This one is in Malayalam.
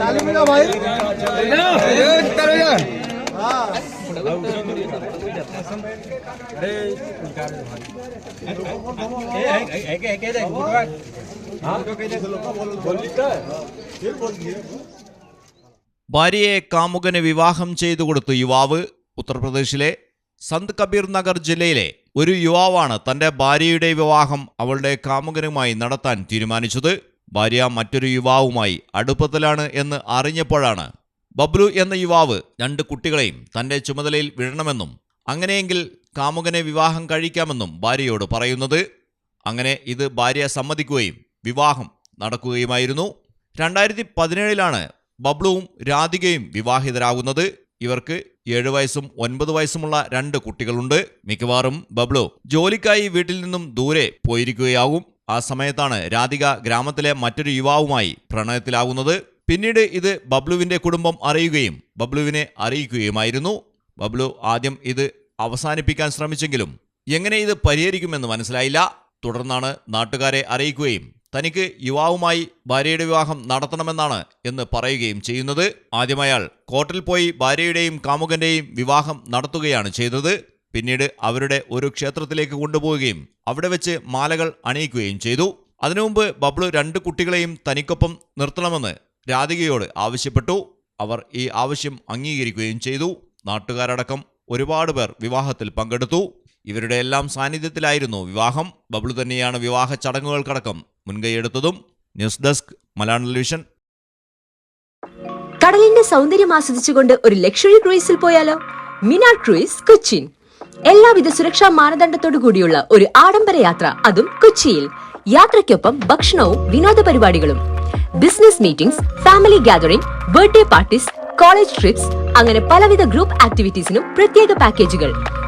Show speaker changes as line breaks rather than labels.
ताली मिला भाई
ഭാര്യയെ കാമുകന് വിവാഹം ചെയ്തു കൊടുത്തു യുവാവ് ഉത്തർപ്രദേശിലെ സന്ത് കബീർ നഗർ ജില്ലയിലെ ഒരു യുവാവാണ് തന്റെ ഭാര്യയുടെ വിവാഹം അവളുടെ കാമുകനുമായി നടത്താൻ തീരുമാനിച്ചത്. ഭാര്യ മറ്റൊരു യുവാവുമായി അടുപ്പത്തിലാണ് എന്ന് അറിഞ്ഞപ്പോഴാണ് ബബ്ലു എന്ന യുവാവ് രണ്ട് കുട്ടികളെയും തന്റെ ചുമതലയിൽ വിടണമെന്നും അങ്ങനെയെങ്കിൽ കാമുകനെ വിവാഹം കഴിക്കാമെന്നും ഭാര്യയോട് പറയുന്നത്. അങ്ങനെ ഇത് ഭാര്യ സമ്മതിക്കുകയും വിവാഹം നടക്കുകയുമായിരുന്നു. രണ്ടായിരത്തി പതിനേഴിലാണ് ബബ്ലുവും രാധികയും വിവാഹിതരാകുന്നത്. ഇവർക്ക് ഏഴ് വയസ്സും ഒൻപത് വയസ്സുമുള്ള രണ്ട് കുട്ടികളുണ്ട്. മിക്കവാറും ബബ്ലു ജോലിക്കായി വീട്ടിൽ നിന്നും ദൂരെ പോയിരിക്കുകയാകും. ആ സമയത്താണ് രാധിക ഗ്രാമത്തിലെ മറ്റൊരു യുവാവുമായി പ്രണയത്തിലാകുന്നത്. പിന്നീട് ഇത് ബബ്ലുവിന്റെ കുടുംബം അറിയുകയും ബബ്ലുവിനെ അറിയിക്കുകയുമായിരുന്നു. ബബ്ലു ആദ്യം ഇത് അവസാനിപ്പിക്കാൻ ശ്രമിച്ചെങ്കിലും എങ്ങനെ ഇത് പരിഹരിക്കുമെന്ന് മനസ്സിലായില്ല. തുടർന്നാണ് നാട്ടുകാരെ അറിയിക്കുകയും തനിക്ക് യുവാവുമായി ഭാര്യയുടെ വിവാഹം നടത്തണമെന്നാണ് എന്ന് പറയുകയും ചെയ്യുന്നത്. ആദ്യമയാൾ കോർട്ടിൽ പോയി ഭാര്യയുടെയും കാമുകന്റെയും വിവാഹം നടത്തുകയാണ് ചെയ്തത്. പിന്നീട് അവരുടെ ഒരു ക്ഷേത്രത്തിലേക്ക് കൊണ്ടുപോവുകയും അവിടെ വെച്ച് മാലകൾ അണിയിക്കുകയും ചെയ്തു. അതിനുമുമ്പ് ബബ്ലു രണ്ട് കുട്ടികളെയും തനിക്കൊപ്പം നിർത്തണമെന്ന് രാധികയോട് ആവശ്യപ്പെട്ടു. അവർ ഈ ആവശ്യം അംഗീകരിക്കുകയും ചെയ്തു. നാട്ടുകാരടക്കം ഒരുപാട് പേർ വിവാഹത്തിൽ പങ്കെടുത്തു. ഇവരുടെ എല്ലാം സാന്നിധ്യത്തിലായിരുന്നു വിവാഹം. ബബ്ലു തന്നെയാണ് വിവാഹ ചടങ്ങുകൾക്കടക്കം. മുൻകൈയെടുത്തതും ന്യൂസ് ഡെസ്ക് മലയാളം ടെലിവിഷൻ.
കടലിന്റെ സൗന്ദര്യം ആസ്വദിച്ചുകൊണ്ട് ഒരു ലക്ഷറി ക്രൂയിസിൽ പോയാലോ? മിനാ ക്രൂയിസ് കൊച്ചിൻ. എല്ലാവിധ സുരക്ഷാ മാനദണ്ഡത്തോടു കൂടിയുള്ള ഒരു ആഡംബര യാത്ര അതും കൊച്ചിയിൽ. യാത്രയ്ക്കൊപ്പം ഭക്ഷണവും വിനോദ പരിപാടികളും. Business meetings family gathering birthday parties college trips അങ്ങനെ പലവിധ ഗ്രൂപ്പ് ആക്ടിവിറ്റീസിനും പ്രത്യേക പാക്കേജുകൾ.